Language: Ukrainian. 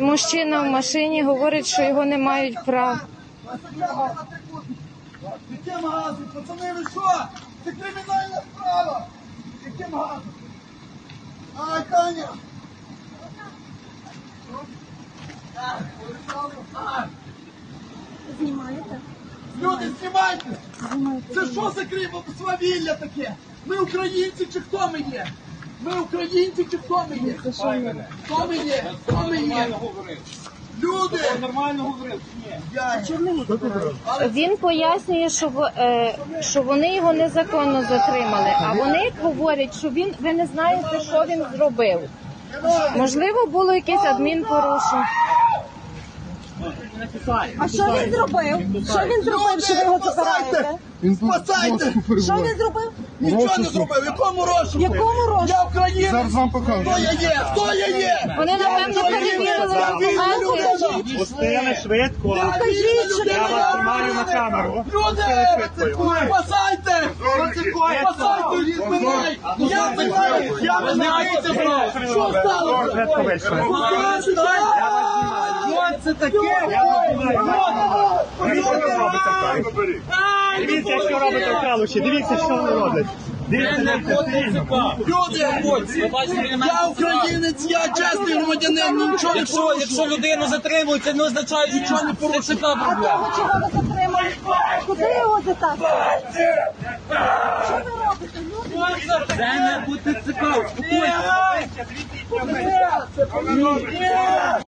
Мужчина в машині говорить, що його не мають прав. Яким газом? Пацани, ви що? Це кримінальна справа! Яким газом? Ай, Таня! Знімаєте? Люди, знімайте! Це що за криво свавілля таке? Ми українці чи хто ми є? Ми українці чи хто ми є? Хто ми є? Хто ми є? Люди! Нормально говорив ні? Я Він пояснює, що, в- е, що вони його незаконно затримали, а вони говорять, що він ви не знаєте, що він зробив. Можливо, було якесь адмінпорушення. А що він зробив? Що він зробив, що ви його забираєте? Спасайте! Що він зробив? Нічого не зробив! Якому розшуку? Якому розшуку? Я українець! Зараз вам покажу. Хто я є? Хто я є? Вони напевно перевірили документи. Пустили швидко. Що Я вас знімаю на камеру. Люди! Спасайте! Спасайте! Мене! Я мене! Я мене! Що сталося? Швидко вийшли. Що це таке? Дивіться, що робите в Калуші. Дивіться, що робите в Калуші. Дивіться, що робите. Дивіться, дивіться. Люди! Я українець, я чесний громадянин, ну нічого не Якщо, порушую. якщо людину затримують, це не означає, що нічого не порушує. А того, чого ви затримали? Куди його затаскуєте? Що ви робите? Люди? Це не бути цікаво. Спокійно.